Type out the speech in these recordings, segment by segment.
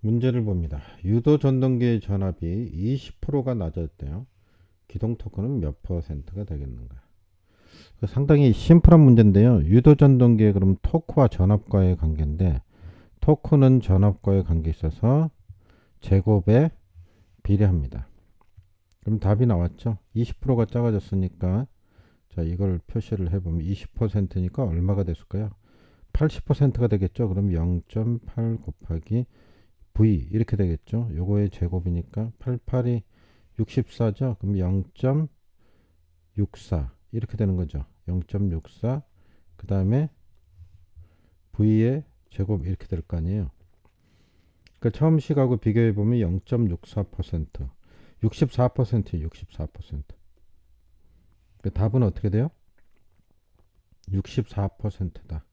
문제를 봅니다. 유도 전동기의 전압이 20%가 낮아졌대요. 기동 토크는 몇 퍼센트가 되겠는가? 그 상당히 심플한 문제인데요. 유도 전동기의 그럼 토크와 전압과의 관계인데 토크는 전압과의 관계 있어서 제곱에 비례합니다. 그럼 답이 나왔죠? 20%가 작아졌으니까 자 이걸 표시를 해보면 20%니까 얼마가 됐을까요? 80%가 되겠죠? 그럼 0.8 곱하기 v 이렇게 되겠죠? 요거의 제곱이니까 88이 64죠? 그럼 0.64 이렇게 되는 거죠. 0.64 그 다음에 v의 제곱 이렇게 될 거 아니에요. 그러니까 처음 식하고 비교해 보면 0.64% 64%예요. 64%. 그 답은 어떻게 돼요? 64%다.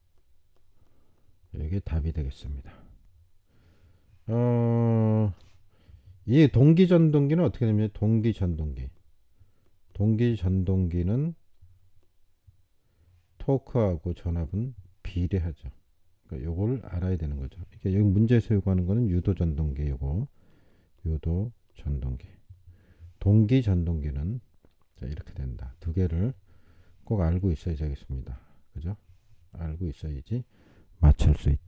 이게 답이 되겠습니다. 어, 이 동기 전동기는 어떻게 되냐면 동기 전동기. 동기 전동기는 토크하고 전압은 비례하죠. 그러니까 요걸 알아야 되는 거죠. 이게 여기 문제에서 요구하는 거는 유도 전동기 요거. 유도 전동기. 동기 전동기는 자, 이렇게 된다. 두 개를 꼭 알고 있어야 되겠습니다. 그죠? 알고 있어야지 맞출 수 있다.